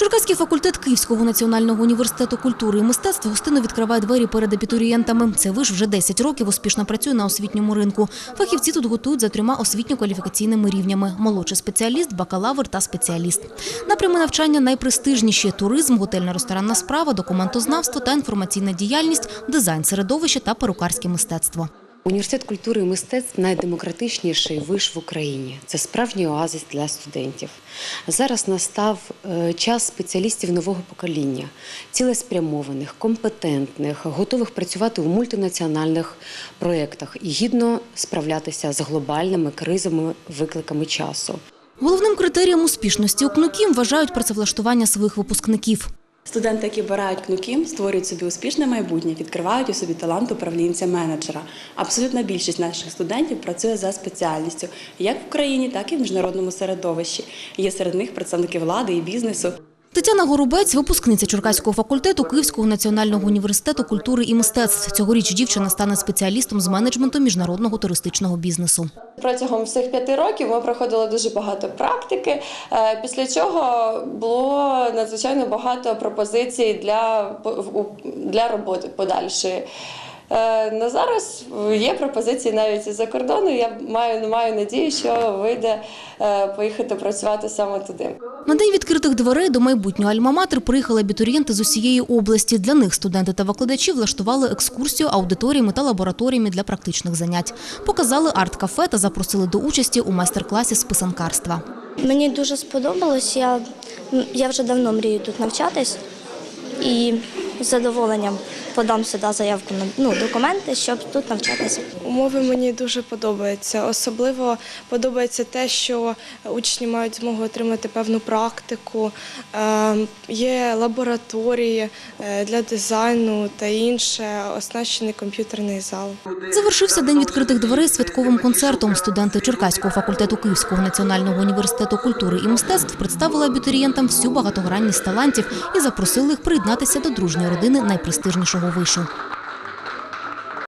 Черкаський факультет Київського національного університету культури і мистецтв гостинно відкриває двері перед абітурієнтами. Це виш вже 10 років успішно працює на освітньому ринку. Фахівці тут готують за трьома освітньо-кваліфікаційними рівнями: молодший спеціаліст, бакалавр та спеціаліст. Напрями навчання найпрестижніші: туризм, готельно-ресторанна справа, документознавство та інформаційна діяльність, дизайн середовища та перукарське мистецтво. Університет культури і мистецтв найдемократичніший виш в Україні. Це справжній оазис для студентів. Зараз настав е, час спеціалістів нового покоління, цілеспрямованих, компетентних, готових працювати у мультинаціональних проєктах і гідно справлятися з глобальними кризами, викликами часу. Головним критерієм успішності у КНУКІМ вважають працевлаштування своїх випускників. Студенти, які обирають КНУКІМ, створюють собі успішне майбутнє, відкривають у собі талант управлінця-менеджера. Абсолютна більшість наших студентів працює за спеціальністю як в Україні, так і в міжнародному середовищі. Є серед них представники влади і бізнесу. Тетяна Горобець, випускниця Черкаського факультету Київського національного університету культури і мистецтв. Цьогоріч дівчина стане спеціалістом з менеджменту міжнародного туристичного бізнесу. Протягом всіх п'яти років ми проходили дуже багато практики, е, після чого було надзвичайно багато пропозицій для, для роботи подальшої. Е, На зараз є пропозиції навіть із-за кордону. Я маю, маю надію, що вийде е, поїхати працювати саме туди. На день відкритих дверей до майбутнього альма-матер приїхали абітурієнти з усієї області. Для них студенти та викладачі влаштували екскурсію аудиторіями та лабораторіями для практичних занять. Показали арт-кафе та запросили до участі у майстер-класі з писанкарства. Мені дуже сподобалось. Я, я вже давно мрію тут навчатись і з задоволенням подам сюди заявку на ну, документи, щоб тут навчатися. Умови мені дуже подобаються. Особливо подобається те, що учні мають змогу отримати певну практику, е, є лабораторії е, для дизайну та інше, оснащений комп'ютерний зал. Завершився день відкритих дверей святковим концертом. Студенти Черкаського факультету Київського національного університету культури і мистецтв представили абітурієнтам всю багатогранність талантів і запросили їх приєднатися до дружньої родини найпрестижнішого вишу.